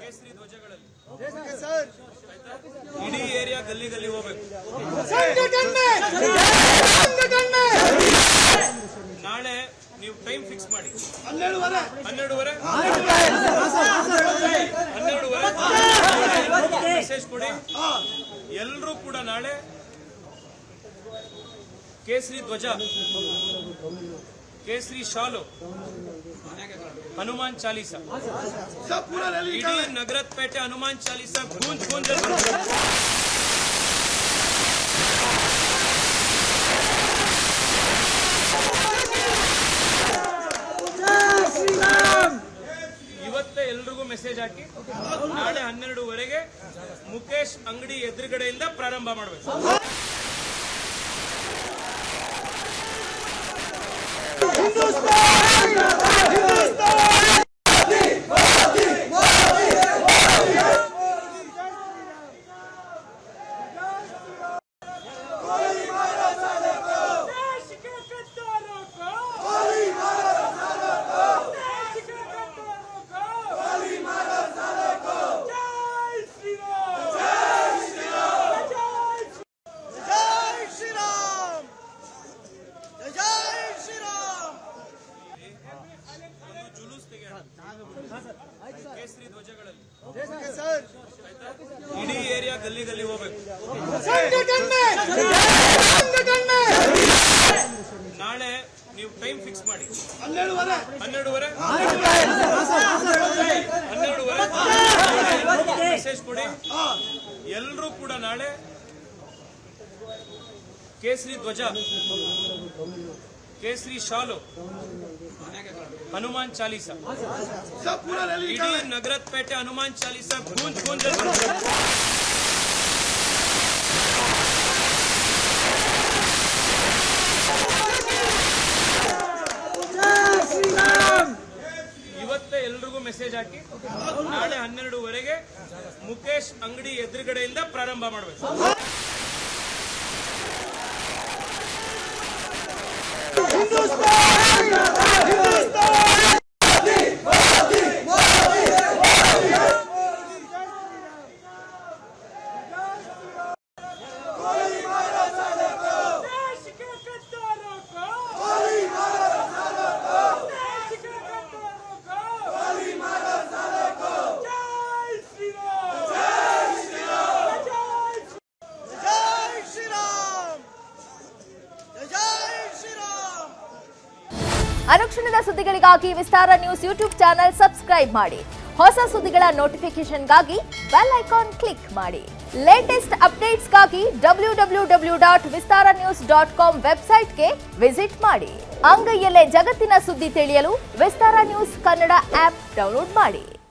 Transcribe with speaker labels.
Speaker 1: ಕೇಸರಿ ಧ್ವಜಗಳಲ್ಲಿ. ಇಡೀ ಏರಿಯಾ ಗಲ್ಲಿ ಗಲ್ಲಿ ಹೋಗ್ಬೇಕು ನಾಳೆ ನೀವು ಟೈಮ್ ಫಿಕ್ಸ್ ಮಾಡಿ. ಹನ್ನೆರಡುವರೆ. ಹನ್ನೆರಡುವರೆ? ಮೆಸೇಜ್ ಕೊಡಿ. ಎಲ್ಲರೂ ಕೂಡ ನಾಳೆ ಕೇಸರಿ ಧ್ವಜ. ಕೇಸರಿ ಶಾಲು. ಹನುಮಾನ್ ಚಾಲೀಸ. ಇಡೀ ನಗರದ ಪೇಟೆ ಹನುಮಾನ್ ಚಾಲೀಸ ಗೂಂಜ್ ಗೂಂಜ್. ಇವತ್ತೇ ಎಲ್ರಿಗೂ ಮೆಸೇಜ್ ಹಾಕಿ, ನಾಳೆ ಹನ್ನೆರಡುವರೆಗೆ ಮುಖೇಶ್ ಅಂಗಡಿ ಎದುರುಗಡೆಯಿಂದ ಪ್ರಾರಂಭ ಮಾಡಬೇಕು. ಕೇಸರಿ ಧ್ವಜಗಳಲ್ಲಿ. ಇಡೀ ಏರಿಯಾ ಗಲ್ಲಿ ಗಲ್ಲಿ ಹೋಗ್ಬೇಕು. ನಾಳೆ ನೀವು ಟೈಮ್ ಫಿಕ್ಸ್ ಮಾಡಿ.
Speaker 2: ಹನ್ನೆರಡುವರೆ?
Speaker 1: ಹನ್ನೆರಡುವರೆ? ಹನ್ನೆರಡುವರೆ ಮೆಸೇಜ್ ಕೊಡಿ. ಎಲ್ಲರೂ ಕೂಡ ನಾಳೆ ಕೇಸರಿ ಧ್ವಜ. ಕೇಸರಿ ಶಾಲು. ಹನುಮಾನ್ ಚಾಲೀಸ. ಇಡೀ ನಗರದ ಪೇಟೆ ಹನುಮಾನ್ ಚಾಲೀಸ ಗೂಂಜ್ ಗೂಂಜ್. ಇವತ್ತೇ ಎಲ್ರಿಗೂ ಮೆಸೇಜ್ ಹಾಕಿ, ನಾಳೆ ಹನ್ನೆರಡುವರೆಗೆ ಮುಖೇಶ್ ಅಂಗಡಿ ಎದುರುಗಡೆಯಿಂದ ಪ್ರಾರಂಭ ಮಾಡಬೇಕು.
Speaker 2: हिंदुस्तान
Speaker 3: ಅನುಕ್ಷಣದ ಸುದ್ದಿಗಳಿಗಾಗಿ Vistara news YouTube channel subscribe ಮಾಡಿ. ಹೊಸ ಸುದ್ದಿಗಳ ನೋಟಿಫಿಕೇಶನ್ಗಾಗಿ ಬೆಲ್ ಐಕಾನ್ ಕ್ಲಿಕ್ ಮಾಡಿ. Latest ಅಪ್ಡೇಟ್ಸ್ಗಾಗಿ W W W dot Vistara news dot com ವೆಬ್ಸೈಟ್ಗೆ ವಿಸಿಟ್ ಮಾಡಿ. ಅಂಗೈಯಲ್ಲೇ ಜಗತ್ತಿನ ಸುದ್ದಿ ತಿಳಿಯಲು Vistara news Kannada app download ಮಾಡಿ.